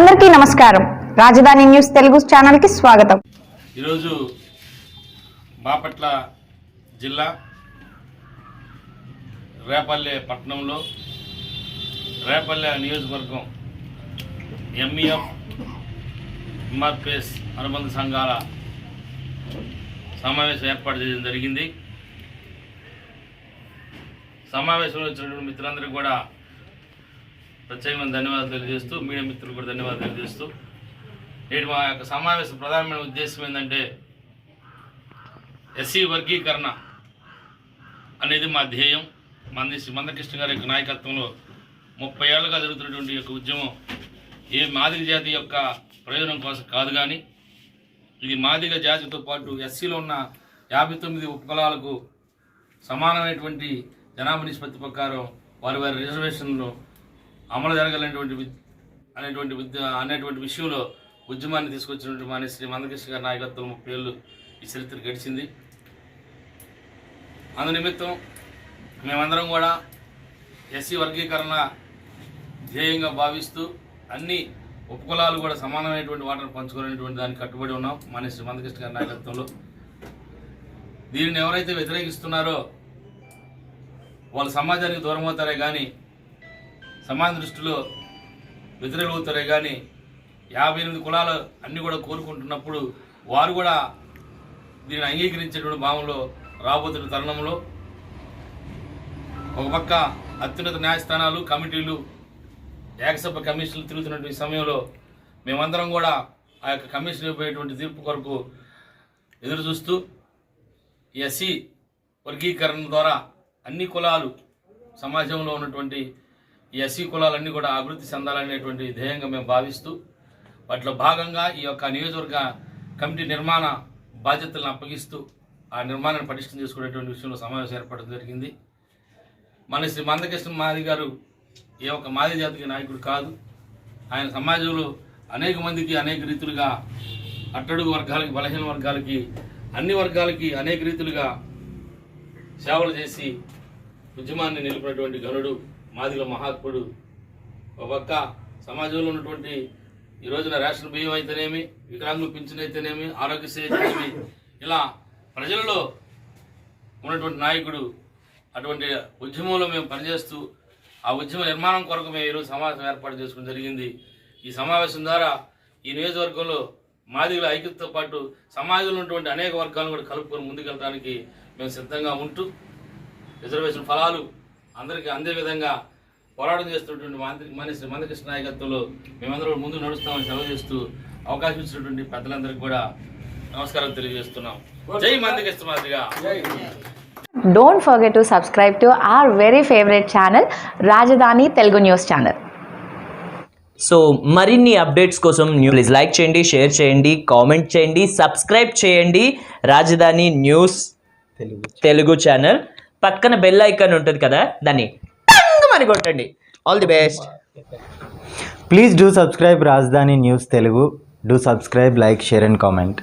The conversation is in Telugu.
అందరికీ నమస్కారం. రాజధాని న్యూస్ తెలుగు ఛానల్కి స్వాగతం. ఈరోజు బాపట్ల జిల్లా రేపల్లె పట్టణంలో రేపల్లె నియోజకవర్గం ఎంఈఎఫ్ ఎంఆర్పిఎస్ అనుబంధ సంఘాల సమావేశం ఏర్పాటు చేయడం జరిగింది. సమావేశంలో వచ్చినటువంటి మిత్రులందరికీ కూడా ప్రత్యేకమైన ధన్యవాదాలు తెలియజేస్తూ మీడియా మిత్రులు కూడా ధన్యవాదాలు తెలియజేస్తూ నేటి మా యొక్క సమావేశం ప్రధానమైన ఉద్దేశం ఏంటంటే ఎస్సీ వర్గీకరణ అనేది మా ధ్యేయం. మంది శ్రీ మందకృష్ణ గారి యొక్క నాయకత్వంలో ముప్పై ఏళ్ళుగా జరుగుతున్నటువంటి యొక్క ఉద్యమం ఏ మాదిరి జాతి యొక్క ప్రయోజనం కోసం కాదు కానీ ఇది మాదిగ జాతితో పాటు ఎస్సీలో ఉన్న యాభై తొమ్మిది ఉపకులాలకు సమానమైనటువంటి జనాభా నిష్పత్తి ప్రకారం వారి వారి రిజర్వేషన్లు అమలు జరగాలనేటువంటి అనేటువంటి ఉద్య అనేటువంటి విషయంలో ఉద్యమాన్ని తీసుకొచ్చినటువంటి మన శ్రీ మందకృష్ణ గారి నాయకత్వం ముప్పై ఏళ్ళు ఈ చరిత్ర గడిచింది. అందు నిమిత్తం మేమందరం కూడా ఎస్సీ వర్గీకరణ ధ్యేయంగా భావిస్తూ అన్ని ఉపకులాలు కూడా సమానమైనటువంటి వాటను పంచుకునేటువంటి దానికి కట్టుబడి ఉన్నాం మన శ్రీ మందకృష్ణ గారి నాయకత్వంలో. దీనిని ఎవరైతే వ్యతిరేకిస్తున్నారో వాళ్ళు సమాజానికి దూరం అవుతారే కానీ సమాజ దృష్టిలో వ్యతిరేకవుతారే కానీ యాభై ఎనిమిది కులాలు అన్నీ కూడా కోరుకుంటున్నప్పుడు వారు కూడా దీన్ని అంగీకరించేటువంటి భావంలో రాబోతున్న తరుణంలో ఒక పక్క అత్యున్నత న్యాయస్థానాలు కమిటీలు ఏకసభ కమిషన్లు తిరుగుతున్నటువంటి సమయంలో మేమందరం కూడా ఆ యొక్క కమిషన్ ఇవ్వబోయేటువంటి తీర్పు కొరకు ఎదురు చూస్తూ ఎస్సీ వర్గీకరణ ద్వారా అన్ని కులాలు సమాజంలో ఉన్నటువంటి ఈ ఎస్సీ కులాలన్నీ కూడా అభివృద్ధి చెందాలనేటువంటి ధ్యేయంగా మేము భావిస్తూ వాటిలో భాగంగా ఈ యొక్క నియోజకవర్గ కమిటీ నిర్మాణ బాధ్యతలను అప్పగిస్తూ ఆ నిర్మాణాన్ని పటిష్టం చేసుకునేటువంటి విషయంలో సమావేశం ఏర్పడడం జరిగింది. మన శ్రీ మందకృష్ణ మాది గారు ఏ ఒక్క మాది జాతికి నాయకుడు కాదు. ఆయన సమాజంలో అనేక మందికి అనేక రీతులుగా అట్టడుగు వర్గాలకి బలహీన వర్గాలకి అన్ని వర్గాలకి అనేక రీతులుగా సేవలు చేసి ఉద్యమాన్ని నిలిపినటువంటి గనుడు మాదిగల మహాత్ముడు ఒక పక్క సమాజంలో ఉన్నటువంటి ఈ రోజున రేషన్ బియ్యం అయితేనేమి వికలాంగులు పింఛన్ అయితేనేమి ఆరోగ్యశ్రీ అయితేనేమి ఇలా ప్రజలలో ఉన్నటువంటి నాయకుడు అటువంటి ఉద్యమంలో మేము పనిచేస్తూ ఆ ఉద్యమ నిర్మాణం కొరకు మేము ఈరోజు సమావేశం ఏర్పాటు చేసుకోవడం జరిగింది. ఈ సమావేశం ద్వారా ఈ నియోజకవర్గంలో మాదిగల ఐక్యతతో పాటు సమాజంలో ఉన్నటువంటి అనేక వర్గాలను కూడా కలుపుకొని ముందుకెళ్ళడానికి మేము సిద్ధంగా ఉంటూ రిజర్వేషన్ ఫలాలు అందరికీ అందే విధంగా పోరాటం చేస్తున్నటువంటి మంత్రి మన శ్రీ మందకృష్ణ నాయకత్వంలో మేమందరం ముందు నడుస్తామని సెలవు చేస్తూ అవకాశం ఇచ్చినటువంటి పెద్దలందరికీ కూడా నమస్కారం తెలియజేస్తున్నాం. జై Mandakrishna Madiga don't forget to subscribe to our very favourite channel Rajdhani Telugu news channel so మరిన్ని అప్డేట్స్ కోసం న్యూ ప్లీజ్ లైక్ చేయండి షేర్ చేయండి కామెంట్ చేయండి సబ్స్క్రైబ్ చేయండి రాజధాని న్యూస్ తెలుగు ఛానల్ పక్కన బెల్ ఐకాన్ ఉంటుంది కదా దాన్ని మరి కొట్టండి. All the best please do subscribe Rajdhani news Telugu do subscribe like share and comment